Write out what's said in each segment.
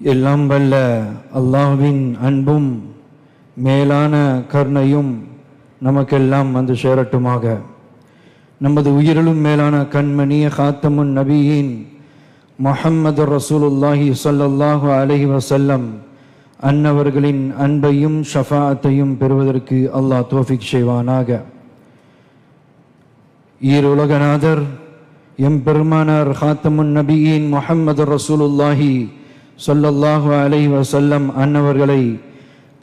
எல்லாம் வல்ல அல்லாஹ்வின் அன்பும் மேலான கருணையும் நமக்கெல்லாம் வந்து சேரட்டுமாக. நமது உயிரிலும் மேலான கண்மணிய காத்தமுன் நபியின் முஹம்மது ரசூலுல்லாஹி ஸல்லல்லாஹு அலஹி வசல்லம் அன்னவர்களின் அன்பையும் ஷஃபாத்தையும் பெறுவதற்கு அல்லாஹ் தோஃபிக் செய்வானாக. ஈருலகநாதர் எம்பெருமானார் ஹாத்தமுன் நபியின் முஹம்மது ரசூலுல்லாஹி ஸல்லல்லாஹு அலைஹி வஸல்லம் அன்னவர்களை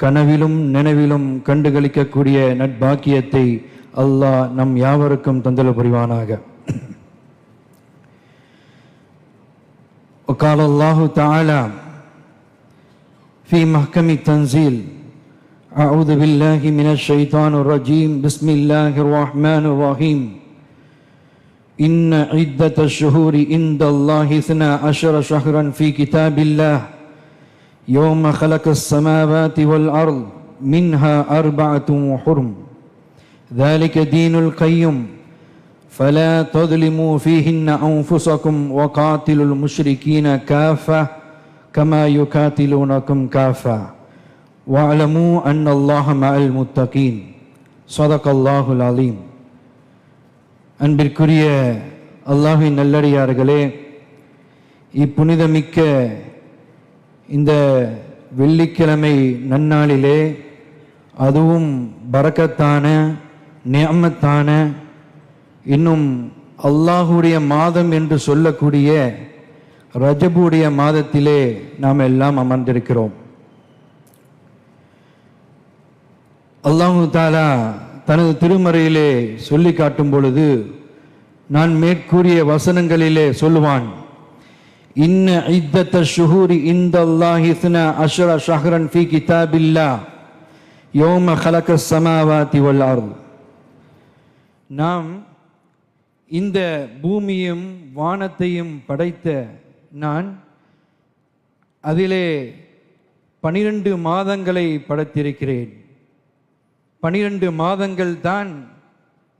கனவிலும் நினைவிலும் கண்டுகளிக்கக்கூடிய நட்பாக்கியத்தை அல்லாஹ் நம் யாவருக்கும் தந்தல புரிவானாக وقال الله تعالى في محكم التنزيل أعوذ بالله من الشيطان الرجيم بسم الله الرحمن الرحيم إن عدة الشهور عند الله اثنا عشر شهرا في كتاب الله. يوم خلق السماوات والأرض منها أربعة حرم ذلك دين القيم. فلا تظلموا فيهن أنفسكم وقاتلوا المشركين كافة كما يقاتلونكم كافة. واعلموا أن الله مع المتقين. صدق الله العظيم. அன்பிற்குரிய அல்லாஹின் நல்லடியார்களே இப்புனிதமிக்க இந்த வெள்ளிக்கிழமை நன்னாளிலே அதுவும் பறக்கத்தான நியமத்தான இன்னும் அல்லாஹுடைய மாதம் என்று சொல்லக்கூடிய ரஜபுடைய மாதத்திலே நாம் எல்லாம் அமர்ந்திருக்கிறோம். அல்லாஹு தாலா தனது திருமறையிலே சொல்லி காட்டும் பொழுது நான் மேற்கூறிய வசனங்களிலே சொல்லுவான் இன்ன ஐத்தத்த ஷுஹூரி இந்த அல்லாஹ் இஸ்னா ஷஹரன் ஷஹ்ரன் ஃபி கிதாபில்லா யோம ஹலக சமாவாதி வல்லார் நாம் இந்த பூமியும் வானத்தையும் படைத்த நான் அதிலே பனிரெண்டு மாதங்களை படைத்திருக்கிறேன். பனிரெண்டு மாதங்கள் தான்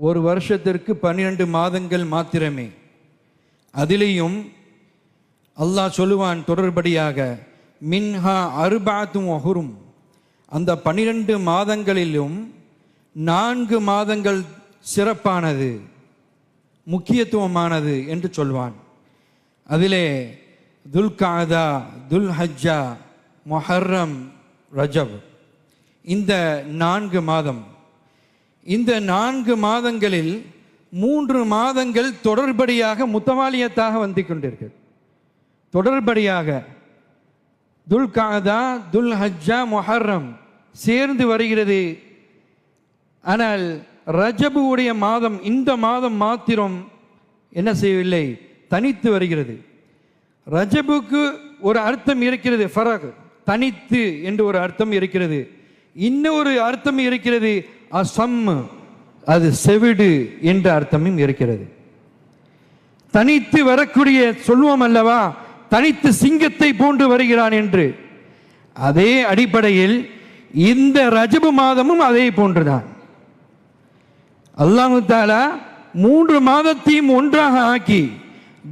ஒரு வருஷத்திற்கு பன்னிரெண்டு மாதங்கள் மாத்திரமே. அதிலேயும் அல்லாஹ் சொல்லுவான் தொடர்படியாக மின்ஹா அருபாத்தும் ஒஹுரும். அந்த பனிரெண்டு மாதங்களிலும் நான்கு மாதங்கள் சிறப்பானது முக்கியத்துவமானது என்று சொல்வான். அதிலே துல்காதா துல் ஹஜ்ஜா மொஹர்ரம் ரஜப். இந்த நான்கு மாதம். இந்த நான்கு மாதங்களில் மூன்று மாதங்கள் தொடர்படியாக முத்தவாலியத்தாக வந்து கொண்டிருக்கு. தொடர்படியாக துல்காதா துல் ஹஜ்ஜா மொஹர்ரம் சேர்ந்து வருகிறது. ஆனால் ரஜபுடைய மாதம் இந்த மாதம் மாத்திரம் என்ன செய்யவில்லை? தனித்து வருகிறது. ரஜபுக்கு ஒரு அர்த்தம் இருக்கிறது ஃபரக் தனித்து என்று ஒரு அர்த்தம் இருக்கிறது. இன்னொரு அர்த்தம் இருக்கிறது அசம் அது செவிடு என்ற அர்த்தமும் இருக்கிறது. தனித்து வரக்கூடிய சொல்வோம் அல்லவா தனித்து சிங்கத்தை போன்று வருகிறான் என்று. அதே அடிப்படையில் இந்த ரஜபு மாதமும் அதே போன்றுதான். அல்லாஹு தாலா மூன்று மாதத்தையும் ஒன்றாக ஆக்கி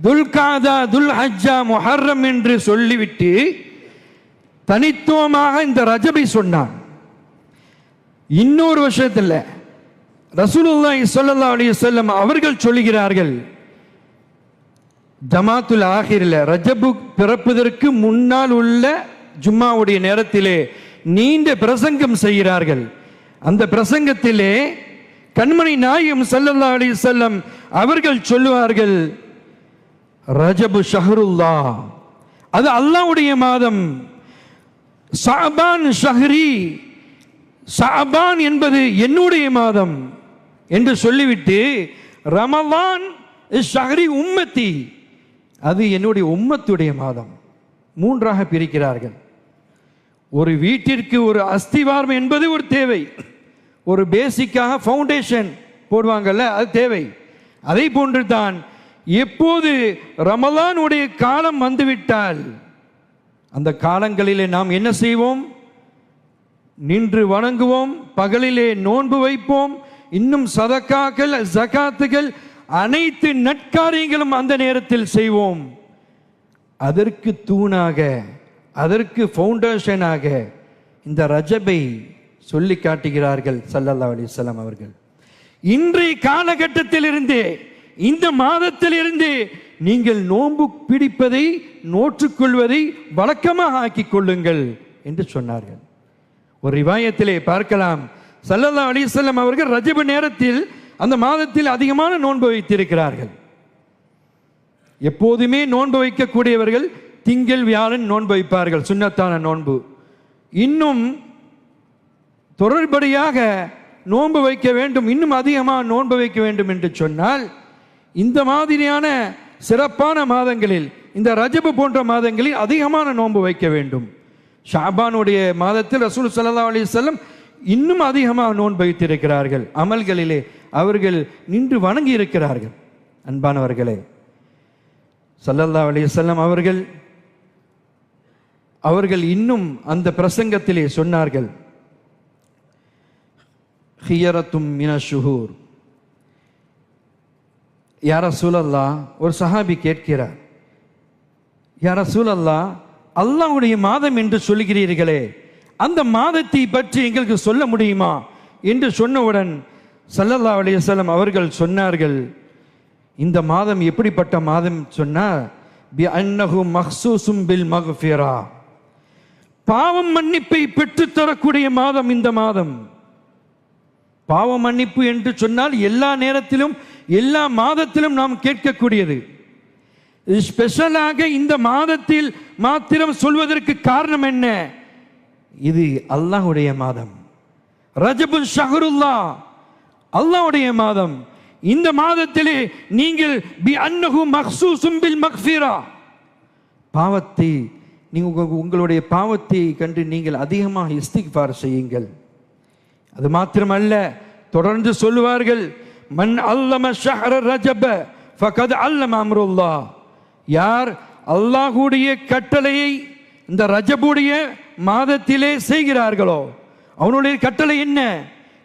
துல்காதா துல் ஹஜ்ஜா முஹர்ரம் என்று சொல்லிவிட்டு தனித்துவமாக இந்த ரஜபை சொன்னான். இன்னொரு வருஷத்தில் ரசூலுல்லாஹி ஸல்லல்லாஹு அலி சொல்லம் அவர்கள் சொல்லுகிறார்கள் ஜமாத்துல் ஆஹிரில் ரஜபு பிறப்பதற்கு முன்னால் உள்ள ஜும்மாவுடைய நேரத்திலே நீண்ட பிரசங்கம் செய்கிறார்கள். அந்த பிரசங்கத்திலே கண்மணி நாயும் சல்லல்லா அலி செல்லம் அவர்கள் சொல்லுவார்கள் ரஜபு ஷஹருல்லா அது அல்லாஹ்வுடைய மாதம். ஷாபான் ஷஹ்ரி சாபான் என்பது என்னுடைய மாதம் என்று சொல்லிவிட்டு ரமவான் ஷஹ்ரி உம்மத்தி. அது என்னுடைய உம்மத்துடைய மாதம். மூன்றாக பிரிக்கிறார்கள். ஒரு வீட்டிற்கு ஒரு அஸ்திவாரம் என்பது ஒரு தேவை. ஒரு பேசிக்காக ஃபவுண்டேஷன் போடுவாங்கல்ல அது தேவை. அதை போன்று தான் எப்போது ரமலானுடைய காலம் வந்துவிட்டால் அந்த காலங்களிலே நாம் என்ன செய்வோம்? நின்று வணங்குவோம் பகலிலே நோன்பு வைப்போம் இன்னும் சதக்காக்கள் ஜகாத்துகள் அனைத்து நட்காரியங்களும் அந்த நேரத்தில் செய்வோம். அதற்கு தூணாக அதற்கு ஃபவுண்டேஷனாக இந்த ரஜபை சொல்லி காட்டுகிறார்கள் சல்லல்லா அலைஹி அவர்கள். இன்றைய காலகட்டத்திலிருந்தே இந்த மாதத்திலிருந்து நீங்கள் நோன்பு பிடிப்பதை நோற்றுக்கொள்வதை வழக்கமாக ஆக்கிக் கொள்ளுங்கள் என்று சொன்னார்கள். ஒரு ரிவாயத்திலே பார்க்கலாம். சல்லல்லா அலிசல்லம் அவர்கள் ரஜபு நேரத்தில் அந்த மாதத்தில் அதிகமான நோன்பு வைத்திருக்கிறார்கள். எப்போதுமே நோன்பு வைக்கக்கூடியவர்கள் திங்கள் வியாழன் நோன்பு வைப்பார்கள் சுன்னத்தான நோன்பு. இன்னும் தொடர்படியாக நோன்பு வைக்க வேண்டும் இன்னும் அதிகமாக நோன்பு வைக்க வேண்டும் என்று சொன்னால் இந்த மாதிரியான சிறப்பான மாதங்களில் இந்த ரஜபு போன்ற மாதங்களில் அதிகமான நோன்பு வைக்க வேண்டும். ஷாபானுடைய மாதத்தில் ரசூல் சல்லா அலி செல்லம் இன்னும் அதிகமாக நோன் வைத்திருக்கிறார்கள். அமல்களிலே அவர்கள் நின்று வணங்கி இருக்கிறார்கள். அன்பானவர்களே சல்லல்லா அலி செல்லம் அவர்கள் அவர்கள் இன்னும் அந்த பிரசங்கத்திலே சொன்னார்கள் ஹியரத்தும் மின ஷுஹூர். யார சூழல்லா ஒரு சஹாபி கேட்கிறார் யார சூழல்லா அல்லாவுடைய மாதம் என்று சொல்கிறீர்களே அந்த மாதத்தை பற்றி எங்களுக்கு சொல்ல முடியுமா? என்று சொன்னவுடன் சல்லல்லா அலைஹி அவர்கள் சொன்னார்கள் இந்த மாதம் எப்படிப்பட்ட மாதம் சொன்னா பி அன்னஹு மஹ்சூசும் பில் மக்ஃபிரா பாவம் மன்னிப்பை பெற்றுத்தரக்கூடிய மாதம் இந்த மாதம். பாவ மன்னிப்பு என்று சொன்னால் எல்லா நேரத்திலும் எல்லா மாதத்திலும் நாம் கேட்கக்கூடியது. ஸ்பெஷலாக இந்த மாதத்தில் மாத்திரம் சொல்வதற்கு காரணம் என்ன? இது அல்லாஹ்வுடைய மாதம். ரஜபு ஷஹருல்லா அல்லாஹுடைய மாதம். இந்த மாதத்திலே நீங்கள் பி அன்னஹு மக்சூசும் பில் மக்ஃபிரா. பாவத்தை நீங்கள் உங்களுடைய பாவத்தை கண்டு நீங்கள் அதிகமாக இஸ்திக்பார் செய்யுங்கள். அது மாத்திரமல்ல தொடர்ந்து சொல்லுவார்கள் மன் அல்லம ஷஹர ரஜப ஃபகத் அல்லம அம்ருல்லா. யார் அல்லாஹ்வுடைய கட்டளையை இந்த ரஜபுடைய மாதத்திலே செய்கிறார்களோ அவனுடைய கட்டளை என்ன?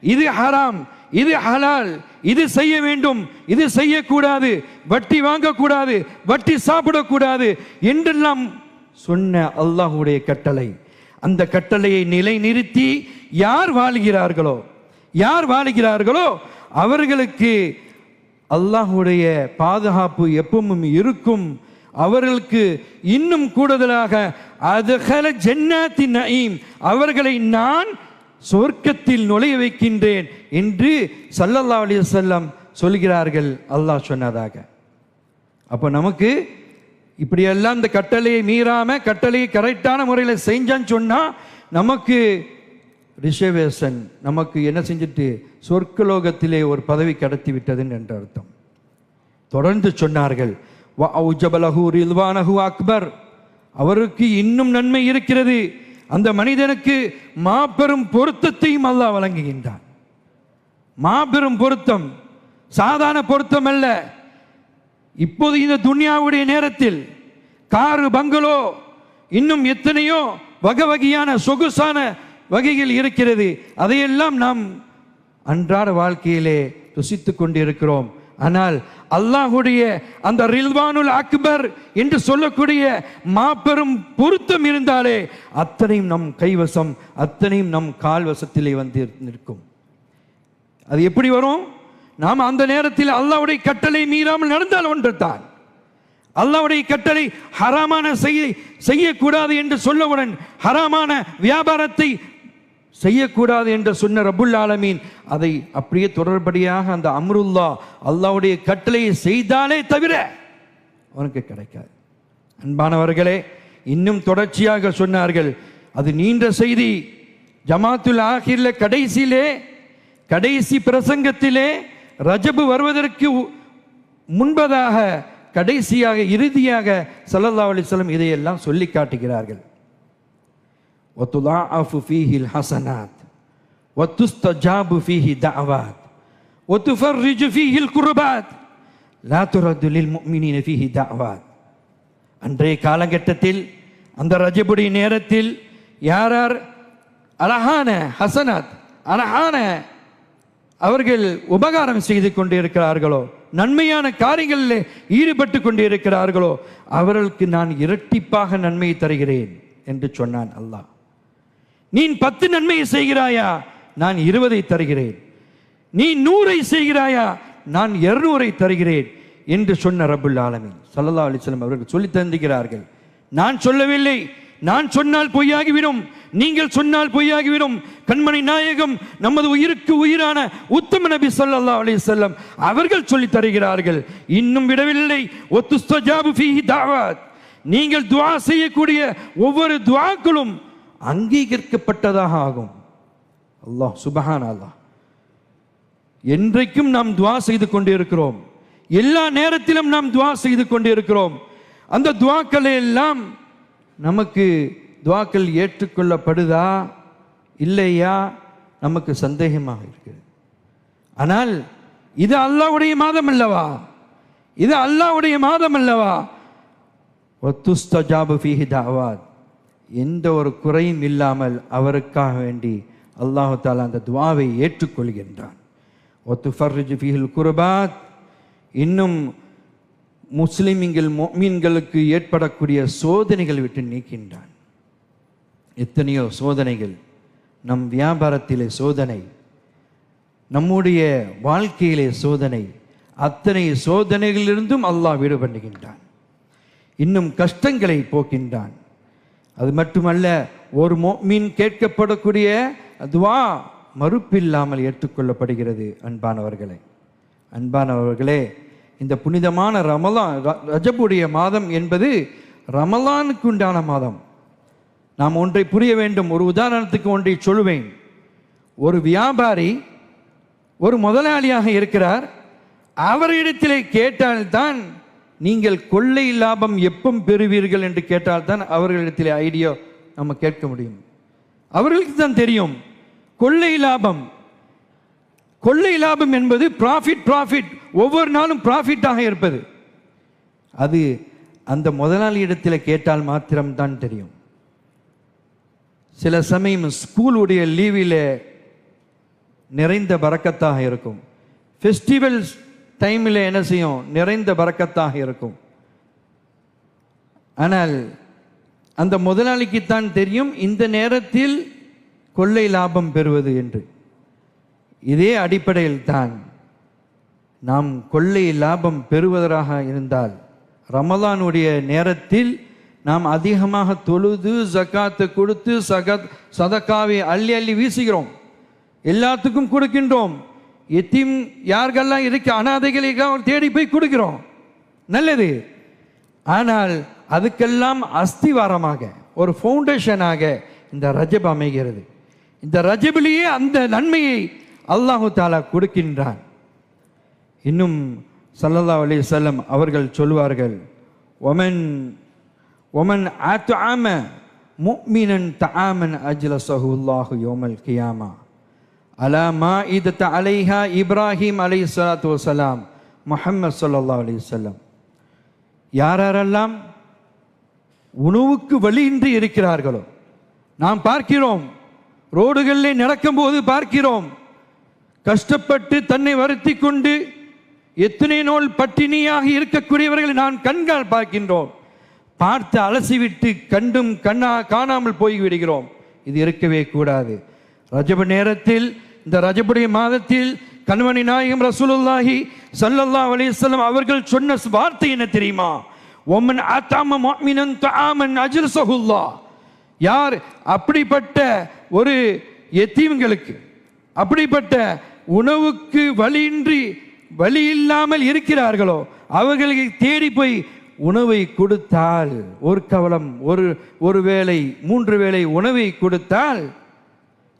இது ஹராம் இது ஹலால் இது செய்ய வேண்டும் இது செய்யக்கூடாது வட்டி வாங்கக்கூடாது வட்டி சாப்பிடக்கூடாது என்றெல்லாம் சொன்ன அல்லாஹுடைய கட்டளை. அந்த கட்டளையை நிலைநிறுத்தி யார் வாழுகிறார்களோ யார் வாழுகிறார்களோ அவர்களுக்கு அல்லாஹ்வுடைய பாதுகாப்பு எப்பவும் இருக்கும். அவர்களுக்கு இன்னும் கூடுதலாக அதுகல ஜன்னாத்தி நயீம். அவர்களை நான் சொர்க்கத்தில் நுழைய வைக்கின்றேன் என்று சல்லல்லா அலி செல்லம் சொல்கிறார்கள் அல்லாஹ் சொன்னதாக. அப்போ நமக்கு இப்படியெல்லாம் இந்த கட்டளையை மீறாமல் கட்டளையை கரெக்டான முறையில் செஞ்சான்னு சொன்னால் நமக்கு ரிஷவேசன் நமக்கு என்ன செஞ்சுட்டு சொர்க்கலோகத்திலே ஒரு பதவி கடத்தி விட்டதுன்னு என்ற அர்த்தம். தொடர்ந்து சொன்னார்கள் அவுஜபலஹு ரில்வானஹு அக்பர். அவருக்கு இன்னும் நன்மை இருக்கிறது. அந்த மனிதனுக்கு மாபெரும் பொருத்தத்தையும் அல்லாஹ் வழங்குகின்றான். மாபெரும் பொருத்தம். சாதாரண பொருத்தம் அல்ல. இப்போது இந்த துன்யாவுடைய நேரத்தில் காரு பங்களோ இன்னும் எத்தனையோ வகை வகையான சொகுசான வகைகள் இருக்கிறது. அதையெல்லாம் நாம் அன்றாட வாழ்க்கையிலே ருசித்துக் கொண்டிருக்கிறோம். ஆனால் அல்லாஹுடைய அந்த ரில்வானுல் அக்பர் என்று சொல்லக்கூடிய மாபெரும் பொருத்தம் இருந்தாலே அத்தனையும் நம் கைவசம் அத்தனையும் நம் கால்வசத்திலே வந்து நிற்கும். அது எப்படி வரும்? நாம் அந்த நேரத்தில் அல்லாஹ்வுடைய கட்டளை மீறாமல் நடந்தால் ஒன்று தான் அல்லாஹ்வுடைய கட்டளை ஹராமான செய்ய செய்யக்கூடாது என்று சொல்லவுடன் ஹராமான வியாபாரத்தை செய்யக்கூடாது என்று சொன்ன ரபுல் ஆலமீன் அதை அப்படியே தொடர்படியாக அந்த அம்ருல்லா அல்லாவுடைய கட்டளையை செய்தாலே தவிர அவனுக்கு கிடைக்காது. அன்பானவர்களே இன்னும் தொடர்ச்சியாக சொன்னார்கள் அது நீண்ட செய்தி. ஜமாத்துல் ஆகிர்ல கடைசியிலே கடைசி பிரசங்கத்திலே ரஜபு வருவதற்கு முன்பதாக கடைசியாக இறுதியாக சல்லல்லா அலிஸ்லம் இதையெல்லாம் சொல்லி காட்டுகிறார்கள். وتضاعف فيه الحسنات وتستجاب فيه دعوات وتفرج فيه الكربات لا ترد للمؤمنين فيه دعوات அன்றைய காலகட்டத்தில் அந்த ரஜபுடைய நேரத்தில் யார் யார் அழகான ஹசனாத் அழகான அவர்கள் உபகாரம் செய்து கொண்டிருக்கிறார்களோ நன்மையான காரியங்களில் ஈடுபட்டு கொண்டிருக்கிறார்களோ அவர்களுக்கு நான் இரட்டிப்பாக நன்மை தருகிறேன் என்று சொன்னான் அல்லாஹ் நீ பத்து நன்மையை செய்கிறாயா? நான் இருபதை தருகிறேன். நீ நூறை செய்கிறாயா? நான் இருநூறை தருகிறேன் என்று சொன்ன ரபுல் ஆலமின். சல்லா அலைஹி அவர்கள் சொல்லி தந்துகிறார்கள் நான் சொல்லவில்லை. நான் சொன்னால் பொய்யாகிவிடும். நீங்கள் சொன்னால் பொய்யாகிவிடும். கண்மணி நாயகம் நமது உயிருக்கு உயிரான உத்தம நபி ஸல்லல்லாஹு அலி செல்லம் அவர்கள் சொல்லி தருகிறார்கள். இன்னும் விடவில்லை. ஒத்துஸ்தஜாபு தாவாத். நீங்கள் துவா செய்யக்கூடிய ஒவ்வொரு துவாக்களும் அங்கீகரிக்கப்பட்டதாக ஆகும். அல்லாஹ் சுபஹான் அல்லாஹ் என்றைக்கும் நாம் துவா செய்து கொண்டிருக்கிறோம். எல்லா நேரத்திலும் நாம் துவா செய்து கொண்டிருக்கிறோம். அந்த துவாக்களை எல்லாம் நமக்கு துவாக்கள் ஏற்றுக்கொள்ளப்படுதா இல்லையா? நமக்கு சந்தேகமாக இருக்கிறது. ஆனால் இது அல்லாஹ்வுடைய மாதம் அல்லவா? இது அல்லாஹ்வுடைய மாதம் அல்லவா? ஒத்துஸ்தஜாபு ஃபீஹி தாவாத். எந்த ஒரு குறையும் இல்லாமல் அவருக்காக வேண்டி அல்லாஹு தாலா அந்த துவாவை ஏற்றுக்கொள்கின்றான். ஒத்து ஃபர்ரிஜ் ஃபீஹில் குர்பாத். இன்னும் முஸ்லிம்கள் மீன்களுக்கு ஏற்படக்கூடிய சோதனைகள் விட்டு நீக்கின்றான். எத்தனையோ சோதனைகள் நம் வியாபாரத்திலே சோதனை நம்முடைய வாழ்க்கையிலே சோதனை அத்தனை சோதனைகளிலிருந்தும் அல்லாஹ் விடுபண்ணுகின்றான் இன்னும் கஷ்டங்களை போக்கின்றான். அது மட்டுமல்ல ஒரு மீன் கேட்கப்படக்கூடிய துவா மறுப்பில்லாமல் ஏற்றுக்கொள்ளப்படுகிறது அன்பானவர்களே. அன்பானவர்களே இந்த புனிதமான ரமலான் ர- ரஜபுடைய மாதம் என்பது ரமலானுக்கு உண்டான மாதம். நாம் ஒன்றை புரிய வேண்டும் ஒரு உதாரணத்துக்கு ஒன்றை சொல்லுவேன் ஒரு வியாபாரி ஒரு முதலாளியாக இருக்கிறார். அவரிடத்திலே கேட்டால்தான் நீங்கள் கொள்ளை லாபம் எப்போ பெறுவீர்கள் என்று கேட்டால்தான் அவர்களிடத்தில் ஐடியா நம்ம கேட்க முடியும். அவர்களுக்கு தான் தெரியும். கொள்ளை லாபம். கொள்ளை லாபம் என்பது ப்ராஃபிட் ப்ராஃபிட் ஒவ்வொரு நாளும் ப்ராஃபிட்டாக இருப்பது. அது அந்த முதலாளியிடத்தில் கேட்டால் மாத்திரம்தான் தெரியும். சில சமயம் ஸ்கூலுடைய லீவில் நிறைந்த பறக்கத்தாக இருக்கும். ஃபெஸ்டிவல்ஸ் டைமில் என்ன செய்யும்? நிறைந்த பறக்கத்தாக இருக்கும். ஆனால் அந்த முதலாளிக்குத்தான் தெரியும் இந்த நேரத்தில் கொள்ளை லாபம் பெறுவது என்று. இதே அடிப்படையில் தான் நாம் கொள்ளை லாபம் பெறுவதாக இருந்தால் ரமலானுடைய நேரத்தில் நாம் அதிகமாக தொழுது ஜக்காத்து கொடுத்து சகத் சதக்காவை அள்ளி அள்ளி வீசுகிறோம். எல்லாத்துக்கும் கொடுக்கின்றோம். எத்தீம் யார்கள்லாம் இருக்க? அனாதைகளுக்காக தேடி போய் கொடுக்கிறோம். நல்லது. ஆனால் அதுக்கெல்லாம் அஸ்திவாரமாக ஒரு ஃபவுண்டேஷனாக இந்த ரஜப் அமைகிறது. இந்த ரஜபிலேயே அந்த நன்மையை அல்லாஹு தாலா கொடுக்கின்றான். இன்னும் சல்லல்லா அலி செல்லம் அவர்கள் சொல்வார்கள் ஒமன் ஒமன் ஆத்துஆம முஃமினன் தஆமன் அஜில அல்லாஹு யோமல் கியாமா. அலா த அலைஹா இப்ராஹிம் அலைஹிஸ்ஸலாத்து வஸலாம் முஹம்மது ஸல்லல்லாஹு அலைஹி வஸல்லம் யாரெல்லாம் உணவுக்கு வழியின்றி இருக்கிறார்களோ நாம் பார்க்கிறோம் ரோடுகளில் நடக்கும்போது பார்க்கிறோம் கஷ்டப்பட்டு தன்னை வருத்தி கொண்டு எத்தனை நாள் பட்டினியாக இருக்கக்கூடியவர்களை நான் கண்கால் பார்க்கின்றோம். பார்த்து அலசிவிட்டு கண்டும் கண்ணா காணாமல் போய் விடுகிறோம் இது இருக்கவே கூடாது. ரஜப நேரத்தில் இந்த ரஜபுடைய மாதத்தில் கண்மணி நாயகம் ரசூலுல்லாஹி சல்லல்லா அலைஹி அவர்கள் சொன்ன வார்த்தை என்ன தெரியுமா? ஒமன் ஆத்தாம தாமன் தஆமன் சகுல்லா யார் அப்படிப்பட்ட ஒரு எத்தீம்களுக்கு அப்படிப்பட்ட உணவுக்கு வழியின்றி வழி இல்லாமல் இருக்கிறார்களோ அவர்களுக்கு தேடி போய் உணவை கொடுத்தால் ஒரு கவலம் ஒரு ஒரு வேளை மூன்று வேளை உணவை கொடுத்தால்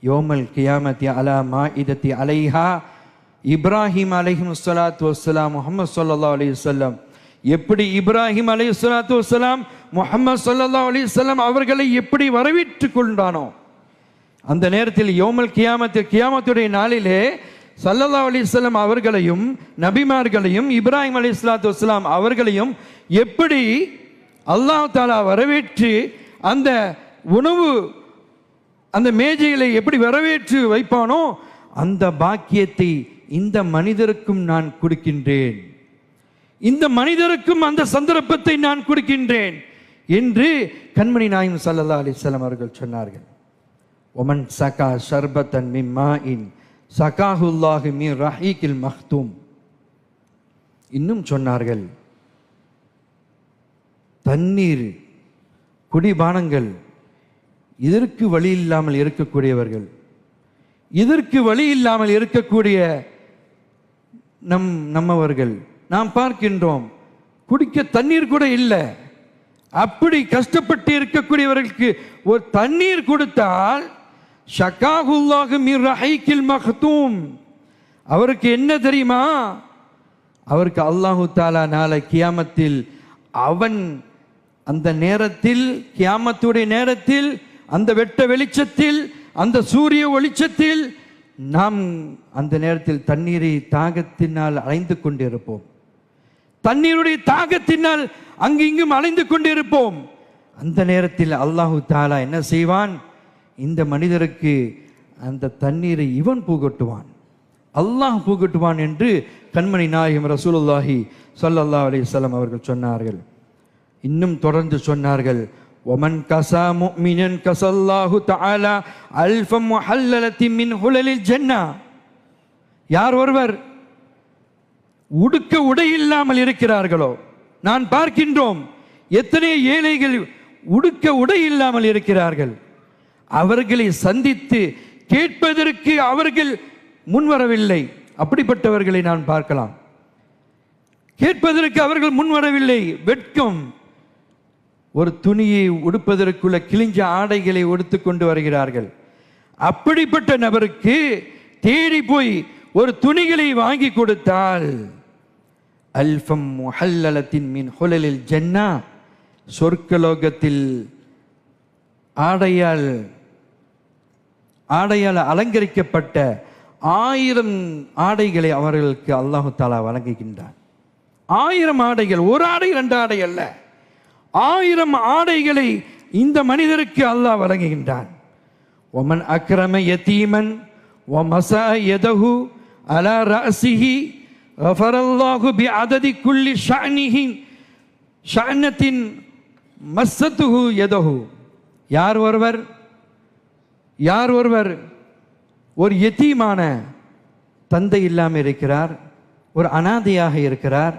யோமல் கியாமத்தி அலா மாஇதத்தி அலைஹா. இப்ராஹிம் அலைஹிம் சலாத்து வசலாம் முஹம்மது ஸல்லல்லாஹு அலி வஸல்லம். எப்படி இப்ராஹிம் அலைஹி ஸலாத்து வசலாம் முஹம்மது ஸல்லல்லாஹு அலி வஸல்லம் அவர்களை எப்படி வரவேற்றுக் கொண்டானோ. அந்த நேரத்தில் யோமல் கியாமத்தில் கியாமத்துடைய நாளிலே சல்லல்லா அலி வஸல்லம் அவர்களையும் நபிமார்களையும் இப்ராஹிம் அலி ஸலாத்து வஸ்லாம் அவர்களையும் எப்படி அல்லாஹ் தாலா வரவேற்று அந்த உணவு அந்த மேஜைகளை எப்படி வரவேற்று வைப்பானோ அந்த பாக்கியத்தை இந்த மனிதருக்கும் நான் கொடுக்கின்றேன். இந்த மனிதருக்கும் அந்த சந்தர்ப்பத்தை நான் கொடுக்கின்றேன் என்று கண்மணி நாயும் சல்லல்லா அலிஸ்லாம் அவர்கள் சொன்னார்கள். ஒமன் சகா ஷர்பத்தன் மிம்மா இன் சகாஹுல்லாஹு மீ ரஹீக்கில் மஹ்தூம். இன்னும் சொன்னார்கள் தண்ணீர் குடிபானங்கள் இதற்கு வழி இல்லாமல் இருக்கக்கூடியவர்கள். இதற்கு வழி இல்லாமல் இருக்கக்கூடிய நம் நம்மவர்கள். நாம் பார்க்கின்றோம் குடிக்க தண்ணீர் கூட இல்லை. அப்படி கஷ்டப்பட்டு இருக்கக்கூடியவர்களுக்கு ஒரு தண்ணீர் கொடுத்தால் ஷக்காகுல்லாஹு மீர் ரஹைக்கில் மஹ்தூம் அவருக்கு என்ன தெரியுமா? அவருக்கு அல்லாஹு தாலா நாளை கியாமத்தில் அவன் அந்த நேரத்தில் கியாமத்துடைய நேரத்தில் அந்த வெட்ட வெளிச்சத்தில் அந்த சூரிய வெளிச்சத்தில் நாம் அந்த நேரத்தில் தண்ணீரை தாகத்தினால் அலைந்து கொண்டிருப்போம். தண்ணீருடைய தாகத்தினால் அங்கு இங்கும் அலைந்து கொண்டிருப்போம். அந்த நேரத்தில் அல்லாஹு தாலா என்ன செய்வான்? இந்த மனிதருக்கு அந்த தண்ணீரை இவன் பூகட்டுவான். அல்லாஹ் பூகட்டுவான் என்று கண்மணி நாயகம் ரசூலுல்லாஹி ஸல்லல்லாஹு அலி வஸல்லம் அவர்கள் சொன்னார்கள். இன்னும் தொடர்ந்து சொன்னார்கள். ஒமன் مؤمنا كسى கசல்லாஹு تعالى அல்ஃபம் محللة من حلل الجنة. யார் ஒருவர் உடுக்க உடை இல்லாமல் இருக்கிறார்களோ நான் பார்க்கின்றோம் எத்தனை ஏழைகள் உடுக்க உடை இல்லாமல் இருக்கிறார்கள். அவர்களை சந்தித்து கேட்பதற்கு அவர்கள் முன்வரவில்லை. அப்படிப்பட்டவர்களை நான் பார்க்கலாம். கேட்பதற்கு அவர்கள் முன்வரவில்லை. வெட்கம். ஒரு துணியை உடுப்பதற்குள்ள கிழிஞ்ச ஆடைகளை உடுத்து கொண்டு வருகிறார்கள். அப்படிப்பட்ட நபருக்கு தேடி போய் ஒரு துணிகளை வாங்கி கொடுத்தால் அல்ஃபம் முஹல்லலத்தின் மின் ஹுலலில் ஜன்னா சொர்க்கலோகத்தில் ஆடையால் ஆடையால் அலங்கரிக்கப்பட்ட ஆயிரம் ஆடைகளை அவர்களுக்கு அல்லாஹு தாலா வழங்குகின்றார் ஆயிரம் ஆடைகள் ஒரு ஆடை ரெண்டு ஆடை அல்ல. ஆயிரம் ஆடைகளை இந்த மனிதருக்கு அல்லாஹ் வழங்குகின்றான். ஒமன் அக்ரம யதீமன் ஒமசா யதஹு அலா ரசிஹி கஃபரல்லாஹு பி அததி குள்ளி ஷானிஹின் ஷானத்தின் மஸ்ஸத்துஹு யதஹு. யார் ஒருவர்? யார் ஒருவர்? ஒரு எத்தீமான தந்தை இல்லாமல் இருக்கிறார் ஒரு அனாதையாக இருக்கிறார்.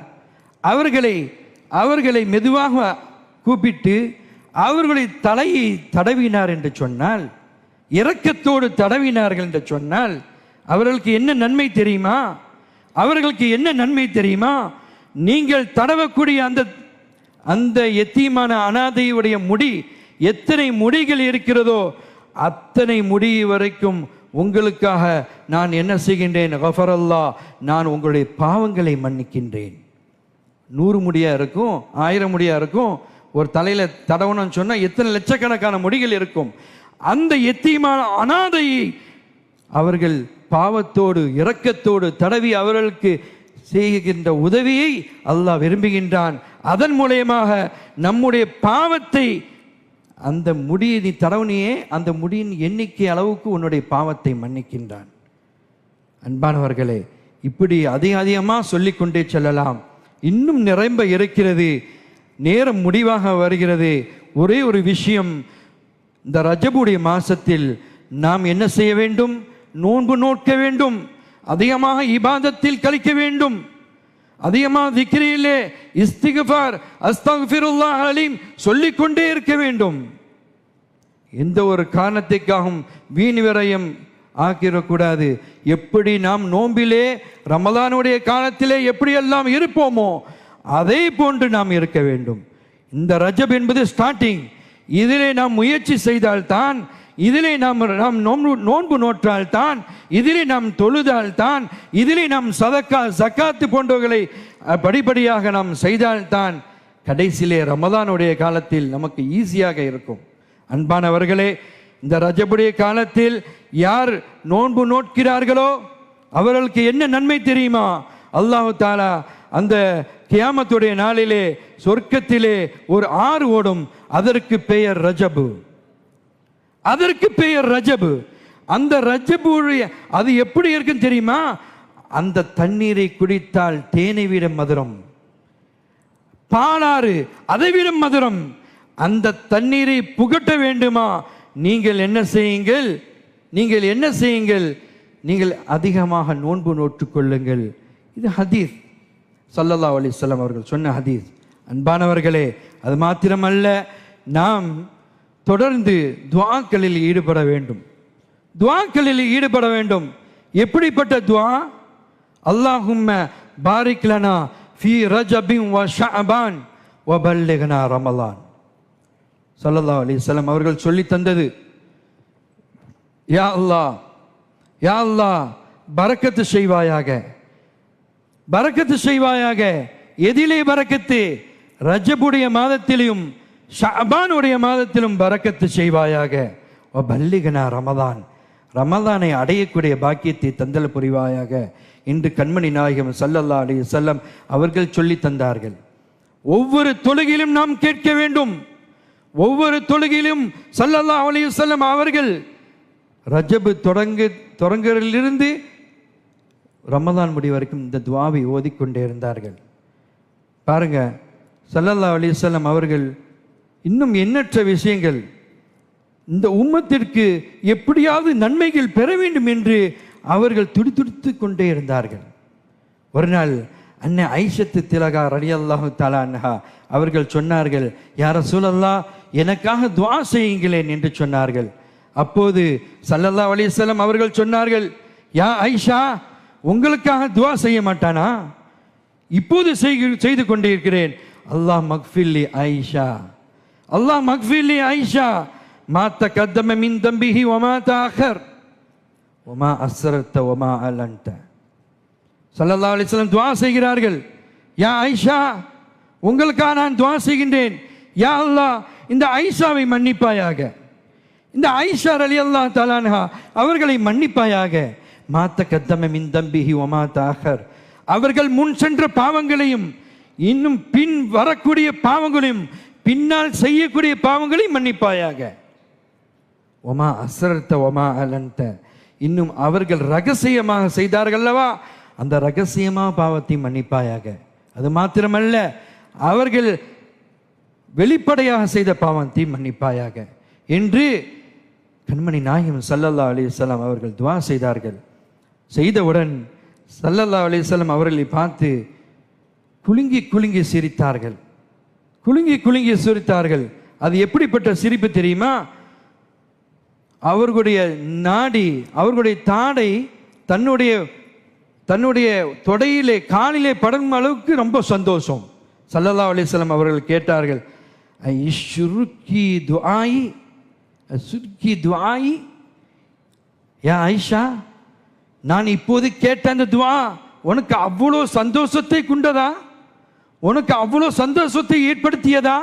அவர்களை அவர்களை மெதுவாக கூப்பிட்டு அவர்களை தலையை தடவினார் என்று சொன்னால் இரக்கத்தோடு தடவினார்கள் என்று சொன்னால் அவர்களுக்கு என்ன நன்மை தெரியுமா? அவர்களுக்கு என்ன நன்மை தெரியுமா? நீங்கள் தடவக்கூடிய அந்த அந்த எத்தியமான அனாதையுடைய முடி எத்தனை முடிகள் இருக்கிறதோ அத்தனை முடி வரைக்கும் உங்களுக்காக நான் என்ன செய்கின்றேன்? கஃபரல்லா நான் உங்களுடைய பாவங்களை மன்னிக்கின்றேன். நூறு முடியாக இருக்கும்? ஆயிரம் முடியாக இருக்கும்? ஒரு தலையில் தடவணும்னு சொன்னால் எத்தனை லட்சக்கணக்கான முடிகள் இருக்கும். அந்த எத்தியமான அனாதையை அவர்கள் பாவத்தோடு இரக்கத்தோடு தடவி அவர்களுக்கு செய்கின்ற உதவியை அல்லாஹ் விரும்புகின்றான். அதன் மூலயமாக நம்முடைய பாவத்தை அந்த முடியை நீ தடவுனியே அந்த முடியின் எண்ணிக்கை அளவுக்கு உன்னுடைய பாவத்தை மன்னிக்கின்றான். அன்பானவர்களே இப்படி அதிக அதிகமாக சொல்லிக்கொண்டே செல்லலாம். இன்னும் நிரம்ப இருக்கிறது. நேரம் முடிவாக வருகிறது. ஒரே ஒரு விஷயம் இந்த ரஜபுடைய மாசத்தில் நாம் என்ன செய்ய வேண்டும்? நோன்பு நோக்க வேண்டும். அதிகமாக இபாதத்தில் கழிக்க வேண்டும். அதிகமாக திக்ரியிலே இஸ்திகஃபார் அஸ்தக்ஃபிருல்லாஹ் அலீம் சொல்லிக்கொண்டே இருக்க வேண்டும். எந்த ஒரு காரணத்திற்காகவும் வீண் விரயம் ஆக்கிடக்கூடாது. எப்படி நாம் நோம்பிலே ரமதானுடைய காலத்திலே எப்படியெல்லாம் இருப்போமோ அதே போன்று நாம் இருக்க வேண்டும். இந்த ரஜப் என்பது ஸ்டார்டிங் இதிலே நாம் முயற்சி செய்தால்தான் இதிலே நாம் நாம் நோன்பு நோன்பு நோற்றால்தான் இதிலே நாம் தொழுதால்தான் இதிலே நாம் சதக்கா சக்காத்து போன்றவர்களை படிப்படியாக நாம் செய்தால்தான் கடைசியிலே ரமதானுடைய காலத்தில் நமக்கு ஈஸியாக இருக்கும். அன்பானவர்களே இந்த ரஜபுடைய காலத்தில் யார் நோன்பு நோட்கிறார்களோ அவர்களுக்கு என்ன நன்மை தெரியுமா? அல்லாஹு தாலா அந்த கியாமத்துடைய நாளிலே சொர்க்கத்திலே ஒரு ஆறு ஓடும். அதற்கு பெயர் ரஜபு. அதற்கு பெயர் ரஜபு. அந்த ரஜபுடைய அது எப்படி இருக்குன்னு தெரியுமா? அந்த தண்ணீரை குடித்தால் தேனை விட மதுரம். பாலாறு அதை விட மதுரம். அந்த தண்ணீரை புகட்ட வேண்டுமா? நீங்கள் என்ன செய்யுங்கள்? நீங்கள் என்ன செய்யுங்கள்? நீங்கள் அதிகமாக நோன்பு நோற்றுக்கொள்ளுங்கள் இது ஹதீஸ். சல்லல்லா அலைஹி வஸல்லம் அவர்கள் சொன்ன ஹதீஸ். அன்பானவர்களே அது மாத்திரமல்ல நாம் தொடர்ந்து துவாக்களில் ஈடுபட வேண்டும். துவாக்களில் ஈடுபட வேண்டும். எப்படிப்பட்ட துவா அல்லாஹும்ம பாரிக்லனா ஃபி ஃபீ ரஜபின் வ ஷஅபான் வ பல்லிகனா ரமலான். சல்லல்லா அலைஹி வஸல்லம் அவர்கள் சொல்லி தந்தது யா அல்லாஹ் யா அல்லாஹ் பறக்கத்து செய்வாயாக. பறக்கத்து செய்வாயாக. எதிலே பறக்கத்து ரஜபுடைய மாதத்திலும் ஷபானுடைய மாதத்திலும் பறக்கத்து செய்வாயாக. ஓ பல்லிகனா ரமதான். ரமதானை அடையக்கூடிய பாக்கியத்தை தந்தல் புரிவாயாக. இன்று கண்மணி நாயகம் சல்லல்லா அலி செல்லம் அவர்கள் சொல்லி தந்தார்கள். ஒவ்வொரு தொழுகிலும் நாம் கேட்க வேண்டும். ஒவ்வொரு தொழுகிலும் சல்லல்லா அலி செல்லம் அவர்கள் ரஜபு தொடங்கு தொடங்குறதிலிருந்து ரமதான் முடி வரைக்கும் இந்த துவாவை ஓதிக்கொண்டே இருந்தார்கள். பாருங்க சல்லல்லா அலிசல்லாம் அவர்கள் இன்னும் எண்ணற்ற விஷயங்கள் இந்த உம்மத்திற்கு எப்படியாவது நன்மைகள் பெற வேண்டும் என்று அவர்கள் துடித்துடித்து கொண்டே இருந்தார்கள். ஒரு நாள் அன்னை ஐஷத்து திலகா ரலியல்லாஹு தலா அன்ஹா அவர்கள் சொன்னார்கள் யார சூழல்லா எனக்காக துவா செய்யுங்களேன் என்று சொன்னார்கள். அப்போது சல்லல்லா அலிசல்லாம் அவர்கள் சொன்னார்கள் யா ஐஷா உங்களுக்காக துவா செய்ய மாட்டானா? இப்போது செய்து கொண்டிருக்கிறேன். அல்லாஹ் மக்ஃபில்லி ஐஷா. அல்லாஹ் மக்ஃபில்லி ஐஷா. மாத்த கத்தம மின் தம்பிஹி ஒமா தாகர் ஒமா அசரத்த ஒமா அலன்ட்ட சல்லல்லா அலைஹி துவா செய்கிறார்கள். யா ஐஷா உங்களுக்காக நான் துவா செய்கின்றேன். யா அல்லாஹ் இந்த ஐஷாவை மன்னிப்பாயாக. இந்த ஐஷா அலி அல்லா தலான்ஹா அவர்களை மன்னிப்பாயாக. மாத்த கத்தம மின் தம்பிஹி ஒமா தாகர். அவர்கள் முன் சென்ற பாவங்களையும் இன்னும் பின் வரக்கூடிய பாவங்களையும் பின்னால் செய்யக்கூடிய பாவங்களையும் மன்னிப்பாயாக. ஒமா அசரத்த ஒமா அலந்த இன்னும் அவர்கள் ரகசியமாக செய்தார்கள் அல்லவா அந்த ரகசியமாக பாவத்தை மன்னிப்பாயாக. அது மாத்திரமல்ல அவர்கள் வெளிப்படையாக செய்த பாவத்தை மன்னிப்பாயாக. என்று கண்மணி நாயகம் சல்லல்லா அலைஹி அவர்கள் துவா செய்தார்கள். செய்தவுடன் சல்லல்லா அலிசல்லம் அவர்களை பார்த்து குலுங்கி குலுங்கி சிரித்தார்கள். குலுங்கி குலுங்கி சிரித்தார்கள். அது எப்படிப்பட்ட சிரிப்பு தெரியுமா? அவர்களுடைய நாடி அவர்களுடைய தாடை தன்னுடைய தன்னுடைய தொடையிலே காலிலே படும் அளவுக்கு ரொம்ப சந்தோஷம். சல்லல்லா அலைஹி அவர்கள் கேட்டார்கள் ஐஷுருக்கி துஆயி சுருக்கி துஆயி யா ஐஷா நான் இப்போது கேட்ட அந்த துவா உனக்கு அவ்வளோ சந்தோஷத்தை கொண்டதா? உனக்கு அவ்வளோ சந்தோஷத்தை ஏற்படுத்தியதா?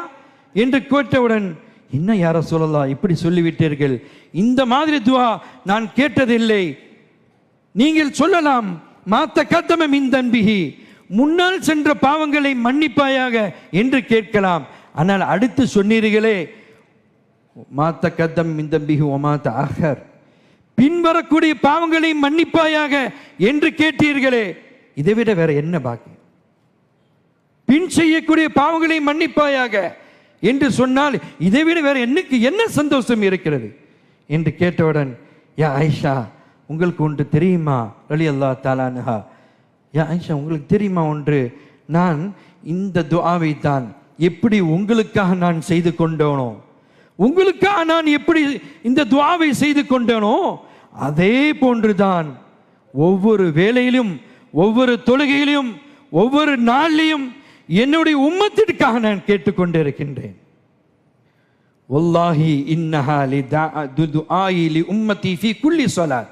என்று கேட்டவுடன் என்ன யார சொல்லலாம் இப்படி சொல்லிவிட்டீர்கள்? இந்த மாதிரி துவா நான் கேட்டதில்லை. நீங்கள் சொல்லலாம் மாத்த கத்தம மின் முன்னால் சென்ற பாவங்களை மன்னிப்பாயாக என்று கேட்கலாம். ஆனால் அடுத்து சொன்னீர்களே மாத்த கத்தம் மின் ஒமாத்த அகர் பின்வரக்கூடிய பாவங்களை மன்னிப்பாயாக என்று கேட்டீர்களே. இதை விட வேற என்ன பாக்கி? பின் செய்யக்கூடிய பாவங்களை மன்னிப்பாயாக என்று சொன்னால் இதை விட வேற என்னக்கு என்ன சந்தோஷம் இருக்கிறது? என்று கேட்டவுடன் யா ஐஷா உங்களுக்கு ஒன்று தெரியுமா? அலி அல்லா தாலானஹா யா ஐஷா உங்களுக்கு தெரியுமா ஒன்று? நான் இந்த துஆவை தான் எப்படி உங்களுக்காக நான் செய்து கொண்டோனோ? உங்களுக்காக நான் எப்படி இந்த துவாவை செய்து கொண்டேனோ அதே போன்றுதான் ஒவ்வொரு வேலையிலும் ஒவ்வொரு தொழுகையிலும் ஒவ்வொரு நாளிலையும் என்னுடைய உம்மத்திற்காக நான் கேட்டுக்கொண்டிருக்கின்றேன். ஒல்லாஹி இன்னஹா லி துஆஇ லி உம்மதி ஃபீ குல்லி ஸலாத்.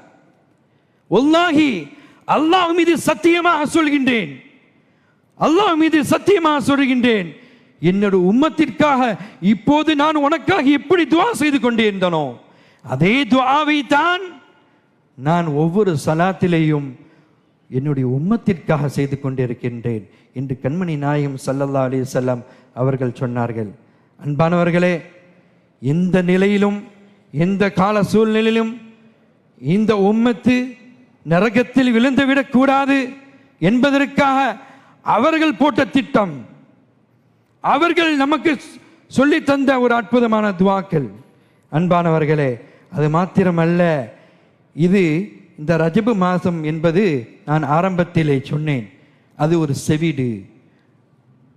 ஒல்லாஹி அல்லாஹ் மீது சத்தியமாக சொல்கின்றேன். அல்லாஹ் மீது சத்தியமாக சொல்கின்றேன். என்னோட உம்மத்திற்காக இப்போது நான் உனக்காக எப்படி துவா செய்து கொண்டிருந்தனோ அதே துவாவை தான் நான் ஒவ்வொரு சலாத்திலேயும் என்னுடைய உம்மத்திற்காக செய்து கொண்டிருக்கின்றேன் என்று கண்மணி நாயும் சல்லல்லா அலி செல்லம் அவர்கள் சொன்னார்கள். அன்பானவர்களே எந்த நிலையிலும் எந்த கால சூழ்நிலையிலும் இந்த உம்மத்து நரகத்தில் விழுந்துவிடக்கூடாது என்பதற்காக அவர்கள் போட்ட திட்டம் அவர்கள் நமக்கு சொல்லி தந்த ஒரு அற்புதமான துவாக்கள். அன்பானவர்களே அது மாத்திரமல்ல இது இந்த ரஜபு மாதம் என்பது நான் ஆரம்பத்திலே சொன்னேன். அது ஒரு செவிடு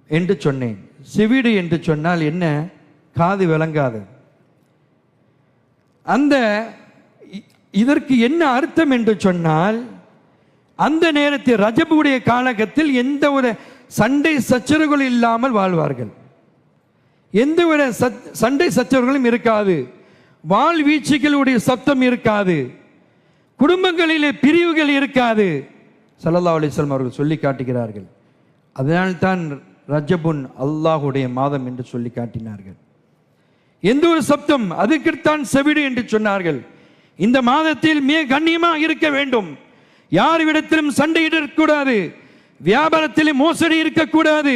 என்று சொன்னேன். செவிடு என்று சொன்னால் என்ன? காது விளங்காது. அந்த இதற்கு என்ன அர்த்தம் என்று சொன்னால் அந்த நேரத்தில் ரஜபுடைய காலகத்தில் எந்த ஒரு சண்டை சச்சரவுகள் இல்லாமல் வாழ்வார்கள். எந்த சத்- சண்டை சச்சரவுகளும் இருக்காது. வாள் வீச்சுகளுடைய சத்தம் இருக்காது. குடும்பங்களிலே பிரிவுகள் இருக்காது. சல்லல்லா அலிஸ்லாம் அவர்கள் சொல்லி காட்டுகிறார்கள். அதனால்தான் ரஜபுன் அல்லாஹுடைய மாதம் என்று சொல்லி காட்டினார்கள். எந்த ஒரு சப்தம் அதுக்குத்தான் செவிடு என்று சொன்னார்கள். இந்த மாதத்தில் மிக கண்ணியமாக இருக்க வேண்டும். யாரிடத்திலும் சண்டையிடக்கூடாது வியாபாரத்திலே மோசடி இருக்கக்கூடாது.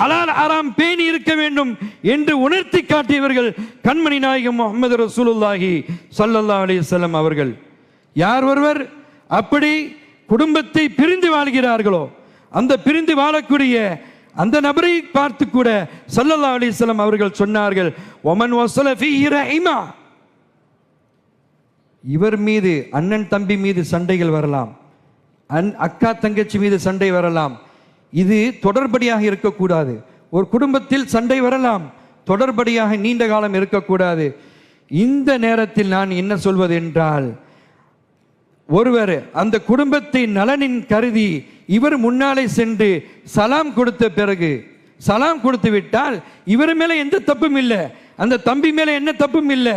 ஹலால் ஆராம் பேணி இருக்க வேண்டும் என்று உணர்த்தி காட்டியவர்கள் கண்மணி நாயகம் முகமது ரசூலுல்லாஹி சல்லல்லா அலிசல்லம் அவர்கள். யார் ஒருவர் அப்படி குடும்பத்தை பிரிந்து வாழ்கிறார்களோ அந்த பிரிந்து வாழக்கூடிய அந்த நபரை பார்த்து கூட சல்லல்லா அலைஹி அவர்கள் சொன்னார்கள் ஒமன் வஸல ஃபீஹி இவர் மீது அண்ணன் தம்பி மீது சண்டைகள் வரலாம். அன் அக்கா தங்கச்சி மீது சண்டை வரலாம். இது தொடர்படியாக இருக்கக்கூடாது. ஒரு குடும்பத்தில் சண்டை வரலாம். தொடர்படியாக நீண்ட காலம் இருக்கக்கூடாது. இந்த நேரத்தில் நான் என்ன சொல்வது என்றால் ஒருவர் அந்த குடும்பத்தின் நலனின் கருதி இவர் முன்னாலே சென்று சலாம் கொடுத்த பிறகு சலாம் கொடுத்து விட்டால் இவர் மேலே எந்த தப்பும் இல்லை. அந்த தம்பி மேலே என்ன தப்பும் இல்லை.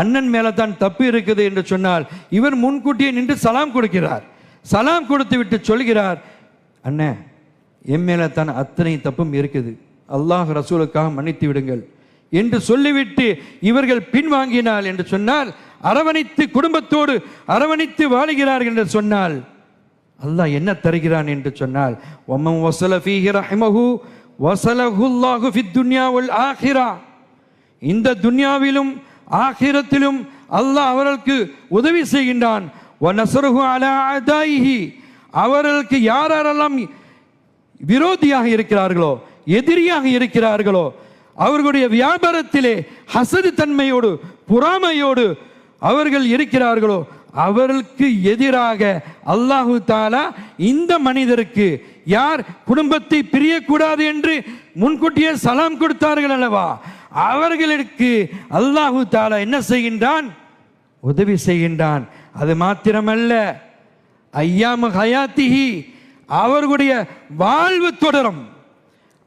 அண்ணன் மேலே தான் தப்பு இருக்குது என்று சொன்னால் இவர் முன்கூட்டியே நின்று சலாம் கொடுக்கிறார். சலாம் கொடுத்து விட்டு சொல்கிறார் அண்ணன் என் மேலே தான் அத்தனை தப்பும் இருக்குது. அல்லாஹ் ரசூலுக்காக மன்னித்து விடுங்கள். என்று சொல்லிவிட்டு இவர்கள் பின்வாங்கினால் என்று சொன்னால் அரவணைத்து குடும்பத்தோடு அரவணைத்து வாழுகிறார்கள் என்று சொன்னால் அல்லாஹ் என்ன தருகிறான்? என்று சொன்னால் ஒமம் வசல ஃபீஹி ரஹ்மஹு வசலஹுல்லாஹு துன்யா வல் ஆஹிரா. இந்த துன்யாவிலும் ஆகிரத்திலும் அல்லாஹ் அவர்களுக்கு உதவி செய்கின்றான். அவர்களுக்கு யார் யாரெல்லாம் விரோதியாக இருக்கிறார்களோ எதிரியாக இருக்கிறார்களோ அவர்களுடைய வியாபாரத்திலே ஹசது தன்மையோடு பொறாமையோடு அவர்கள் இருக்கிறார்களோ அவர்களுக்கு எதிராக அல்லாஹு தாலா இந்த மனிதருக்கு யார் குடும்பத்தை பிரியக்கூடாது என்று முன்கூட்டியே சலாம் கொடுத்தார்கள் அல்லவா? அவர்களுக்கு அல்லாஹு தாலா என்ன செய்கின்றான்? உதவி செய்கின்றான். அது மாத்திரமல்ல. ஐயாம ஹயாத்திஹி அவர்களுடைய வாழ்வு தொடரும்.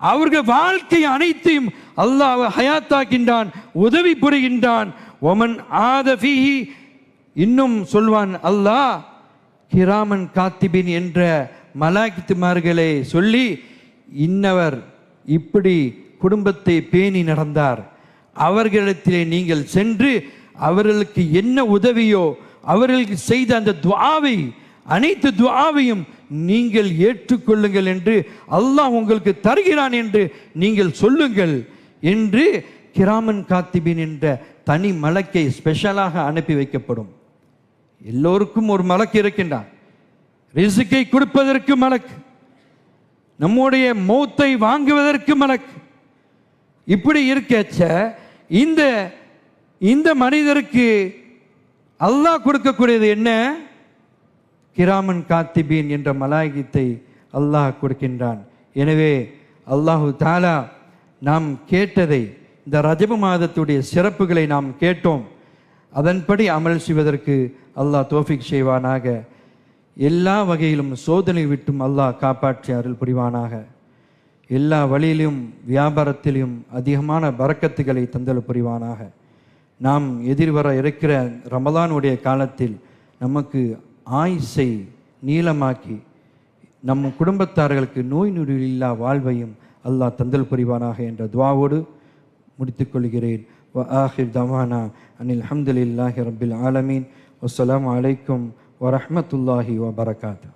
அவர்கள் வாழ்க்கை அனைத்தையும் அல்லாஹ் ஹயாத்தாக்கின்றான் உதவி புரிகின்றான். ஒமன் ஆதபிஹி இன்னும் சொல்வான் அல்லாஹ் கிராமன் காத்திபின் என்ற மலாக்கித்துமார்களை சொல்லி இன்னவர் இப்படி குடும்பத்தை பேணி நடந்தார். அவர்களிடத்திலே நீங்கள் சென்று அவர்களுக்கு என்ன உதவியோ அவர்களுக்கு செய்த அந்த துவாவை அனைத்து துவாவையும் நீங்கள் ஏற்றுக்கொள்ளுங்கள் என்று அல்லாஹ் உங்களுக்கு தருகிறான் என்று நீங்கள் சொல்லுங்கள் என்று கிராமன் காத்திபின் என்ற தனி மலக்கை ஸ்பெஷலாக அனுப்பி வைக்கப்படும். எல்லோருக்கும் ஒரு மலக்கு இருக்கின்றான். ரிசுக்கை கொடுப்பதற்கு மலக்கு. நம்முடைய மௌத்தை வாங்குவதற்கு மலக்கு. இப்படி இருக்கச்ச இந்த இந்த மனிதருக்கு அல்லாஹ் கொடுக்கக்கூடியது என்ன? கிராமன் காத்திபீன் என்ற மலாயகத்தை அல்லாஹ் கொடுக்கின்றான். எனவே அல்லாஹு தாலா நாம் கேட்டதை இந்த ரஜப மாதத்துடைய சிறப்புகளை நாம் கேட்டோம். அதன்படி அமல் செய்வதற்கு அல்லாஹ் தோஃபிக் செய்வானாக. எல்லா வகையிலும் சோதனை விட்டும் அல்லாஹ் காப்பாற்றி அருள் புரிவானாக. எல்லா வழியிலும் வியாபாரத்திலும் அதிகமான பறக்கத்துகளை தந்தல் புரிவானாக. நாம் எதிர்வர இருக்கிற ரமலானுடைய காலத்தில் நமக்கு ஆயுசை நீளமாக்கி நம் குடும்பத்தார்களுக்கு நோய் நொடி இல்லா வாழ்வையும் அல்லாஹ் தந்தல் புரிவானாக என்ற துவாவோடு முடித்துக்கொள்கிறேன் வ ஆஹிர் தவானா அனில் அஹமதுல்லாஹி ரபில் ஆலமீன். வஸ்ஸலாமு அலைக்கும் வரமத்துல்லாஹி வபரகாத்தா.